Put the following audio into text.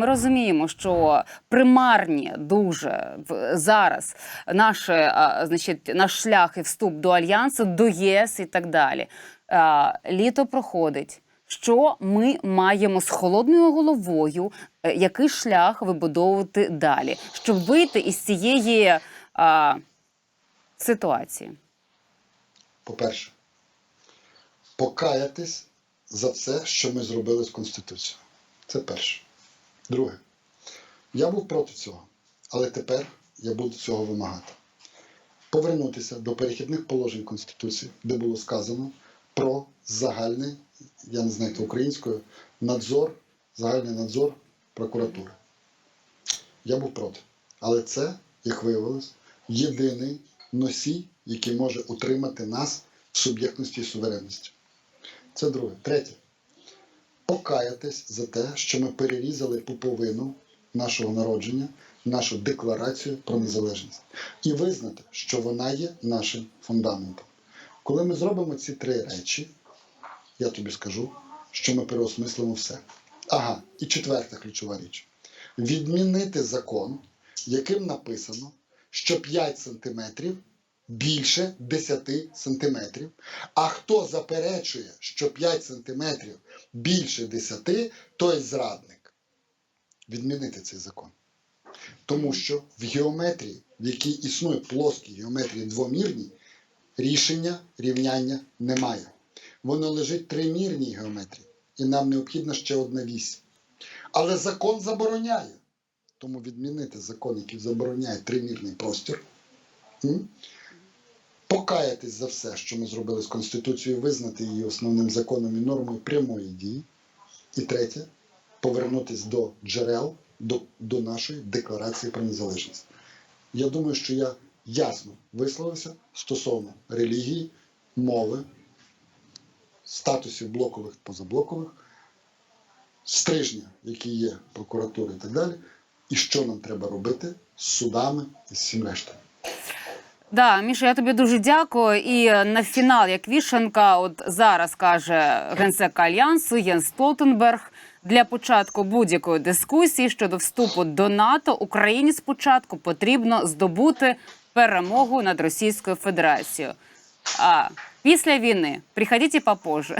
ми розуміємо, що примарні дуже зараз наше, значить, наш шлях і вступ до альянсу, до ЄС і так далі. Літо проходить. Що ми маємо з холодною головою, е, який шлях вибудовувати далі, щоб вийти із цієї а, ситуації? По-перше, покаятись за все, що ми зробили з Конституцією. Це перше. Друге, я був проти цього, але тепер я буду цього вимагати. Повернутися до перехідних положень Конституції, де було сказано про загальний, я не знаю, українською, надзор, загальний надзор прокуратури. Я був проти. Але це, як виявилось, єдиний носій, який може утримати нас в суб'єктності і суверенності. Це друге. Третє. Покаятись за те, що ми перерізали пуповину нашого народження, нашу декларацію про незалежність. І визнати, що вона є нашим фундаментом. Коли ми зробимо ці три речі, я тобі скажу, що ми переосмислимо все. Ага, і четверта ключова річ: відмінити закон, яким написано, що 5 сантиметрів більше 10 сантиметрів. А хто заперечує, що 5 сантиметрів більше 10, той зрадник. Відмінити цей закон. Тому що в геометрії, в якій існує плоскі геометрії двомірні, рішення рівняння немає. Воно лежить в тримірній геометрії, і нам необхідна ще одна вісь. Але закон забороняє. Тому відмінити закон, який забороняє тримірний простір? Покаятись за все, що ми зробили з Конституцією, визнати її основним законом і нормою прямої дії. І третє повернутись до джерел, до, до нашої декларації про незалежність. Я думаю, що я ясно висловився стосовно релігії, мови, статусів блокових позаблокових, стрижня, які є прокуратури і так далі, і що нам треба робити з судами і з всім рештою. Да, Міша, я тобі дуже дякую. І на фінал, як вішенка, от зараз каже генсек альянсу Єн Столтенберг. Для початку будь-якої дискусії щодо вступу до НАТО Україні спочатку потрібно здобути перемогу над Російською Федерацією. А після війни приходіть попозже.